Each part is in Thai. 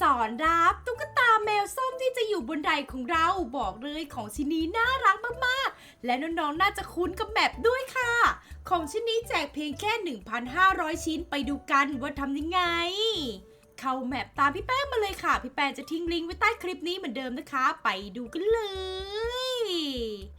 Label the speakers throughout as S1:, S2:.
S1: สอนรับตุ๊กตาแมวส้มที่จะอยู่บนไดของเราบอกเลยของชิ้นนี้น่ารักมากๆ และน้องๆ น่าจะคุ้นกับแบบด้วยค่ะ ของชิ้นนี้แจกเพียงแค่ 1,500 ชิ้นไปดูกันว่าทำยังไง เข้าแมปตามพี่แป้งมาเลยค่ะ พี่แป้งจะทิ้งลิงก์ไว้ใต้คลิปนี้เหมือนเดิมนะคะ ไปดูกันเลย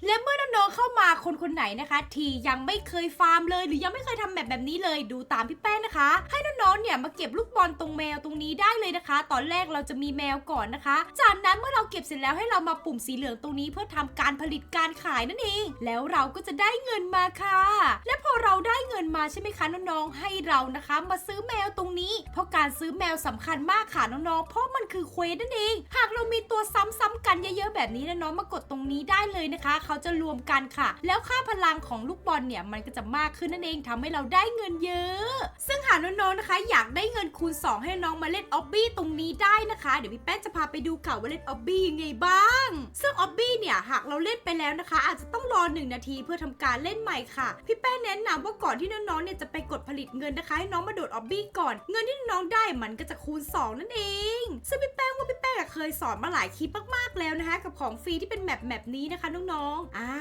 S1: และเมื่อน้องๆเข้ามาคนคนไหนนะคะ ที่ยังไม่เคยฟาร์มเลย หรือยังไม่เคยทำแบบแบบนี้เลยดูตามพี่แป้งนะคะ ให้น้องๆเนี่ยมาเก็บลูกบอลตรงแมวตรงนี้ได้เลยนะคะ ตอนแรกเราจะมีแมวก่อนนะคะ จากนั้นเมื่อเราเก็บเสร็จแล้วให้เรามาปุ่มสีเหลืองตรงนี้ เพื่อทำการผลิตการขายนั่นเอง แล้วเราก็จะได้เงินมาค่ะ และพอเราได้เงินมาใช่ไหมคะน้องๆให้เรานะคะ มาซื้อแมวตรงนี้ เพราะการซื้อแมวสำคัญมากค่ะน้องๆ เพราะมันคือเควสนั่นเอง หากเรามีตัวซ้ำๆกันเยอะๆแบบนี้นะน้องมากดตรงนี้ได้เลยนะคะ เขาจะรวมกันค่ะ แล้วค่าพลังของลูกบอลเนี่ยมันก็จะมากขึ้นนั่นเองทำให้เราได้เงินเยอะ ซึ่งหากน้องๆนะคะ อยากได้เงินคูณ 2 ให้น้องมาเล่นออบบี้ตรงนี้ได้นะคะ เดี๋ยวพี่แป้งจะพาไปดูค่ะว่าเล่นออบบี้ยังไงบ้าง ซึ่งออบบี้เนี่ยหากเราเล่นไปแล้วนะคะ อาจจะต้องรอ 1 นาทีเพื่อทำการเล่นใหม่ค่ะ พี่แป้งแนะนำว่าก่อนที่น้องๆเนี่ยจะไปกดผลิตเงินนะคะให้น้องมาโดดออบบี้ก่อน เงินที่น้องได้มันก็จะคูณ 2 นั่นเอง ซึ่งพี่แป้งว่าพี่แป้งเคยสอนมาหลายคลิปมากๆแล้วนะคะ กับของฟรีที่เป็นแมปแมปนี้นะคะน้องๆอ่า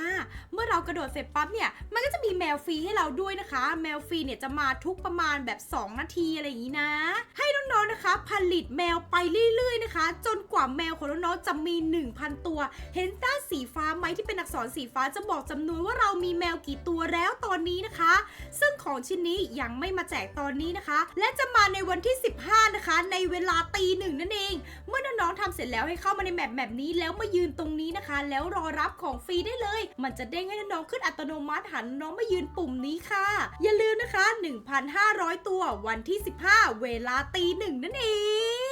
S1: เมื่อเรากระโดดเสร็จปั๊บเนี่ยมันก็จะมีแมวฟรีให้เราด้วยนะคะ แมวฟรีเนี่ยจะมาทุกประมาณแบบ 2 นาทีอะไรอย่างนี้นะ ให้น้องๆนะคะ ผลิตแมวไปเรื่อยๆนะคะ จนกว่าแมวของน้องๆจะมี 1,000 ตัว เห็นด้านสีฟ้าไหมที่เป็นอักษรสีฟ้าจะบอกจำนวนว่าเรามีแมวกี่ตัวแล้วตอนนี้นะคะ ซึ่งของชิ้นนี้ยังไม่มาแจกตอนนี้นะคะ และจะมาในวันที่15นะคะ ในเวลาตีหนึ่งนั่นเอง เมื่อน้องๆทำเสร็จแล้วให้เข้ามาในแมปแบบนี้แล้วมายืนตรงนี้นะคะ แล้วรอรับของฟรีได้เลย มันจะเด้งให้น้องๆขึ้นอัตโนมัติหันน้องมายืนปุ่มนี้ค่ะ อย่าลืมนะคะ 1,500 ตัววันที่ 15 เวลาตีหนึ่งนั่นเอง